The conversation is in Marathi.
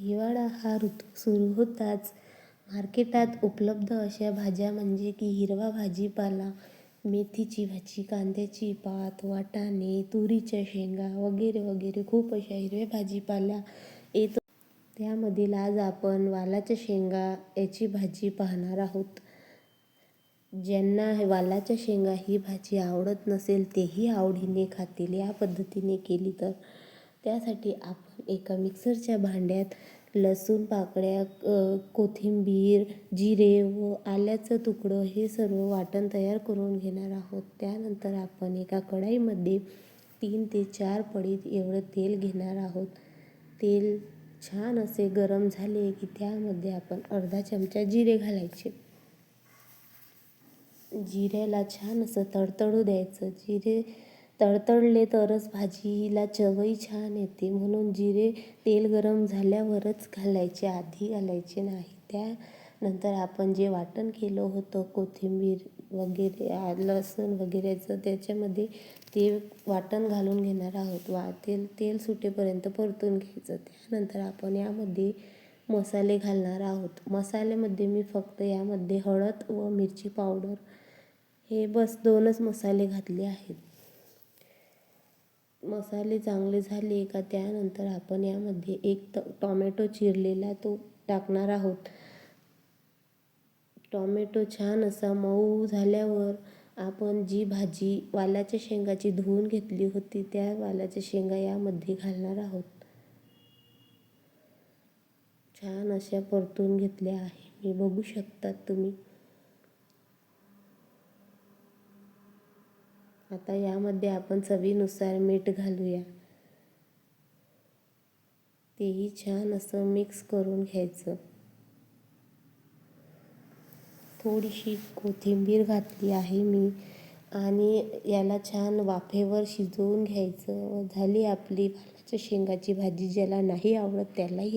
हिवाळा हा ऋतू सुरू होताच. मार्केटात उपलब्ध अशा भाज्या म्हणजे की हिरवा भाजीपाला मेथीची भाजी कांद्याची पात वाटाणे तुरीच्या शेंगा वगैरे वगैरे खूप अशा हिरव्या भाजीपाला येतो. त्यामधील आज आपण वालाच्या शेंगा याची भाजी पाहणार आहोत. ज्यांना वालाच्या शेंगा ही भाजी आवडत नसेल तेही आवडीने खातील. या पद्धतीने केली तर. त्यासाठी आपण एका मिक्सरच्या भांड्यात लसूण पाकळ्या कोथिंबीर जिरे व आल्याचं तुकडं हे सर्व वाटण तयार करून घेणार आहोत. त्यानंतर आपण एका कढाईमध्ये तीन ते चार पडीत एवढं तेल घेणार आहोत. तेल छान असे गरम झाले की त्यामध्ये आपण अर्धा चमचा जिरे घालायचे. जिऱ्याला छान असं तडतडू द्यायचं. जिरे तडतडले तरच भाजीला चवही छान येते. म्हणून जिरे तेल गरम झाल्यावरच घालायचे आधी घालायचे नाही. त्यानंतर आपण जे वाटण केलं होतं कोथिंबीर वगैरे लसूण वगैरेचं त्याच्यामध्ये ते वाटण घालून घेणार आहोत. वा तेल तेल सुटेपर्यंत परतून घ्यायचं. त्यानंतर आपण यामध्ये मसाले घालणार आहोत. मसाल्यामध्ये मी फक्त यामध्ये हळद व मिरची पावडर हे बस दोनच मसाले घातले आहेत. मसाले चांगले झाले का? त्यानंतर आपण यामध्ये एक त टॉमॅटो चिरलेला तो टाकणार आहोत. टॉमॅटो छान असा मऊ झाल्यावर आपण जी भाजी वालाच्या शेंगाची धुवून घेतली होती त्या वालाच्या शेंगा यामध्ये घालणार आहोत. छान अशा परतून घेतल्या आहे. मी बघू शकतात तुम्ही. आता यामध्ये आपण चवीनुसार मीठ घालूया. तेही छान असं मिक्स करून घ्यायचं. थोडीशी कोथिंबीर घातली आहे मी आणि याला छान वाफेवर शिजवून घ्यायचं. झाली आपली वालाच्या शेंगाची भाजी. ज्याला नाही आवडत त्यालाही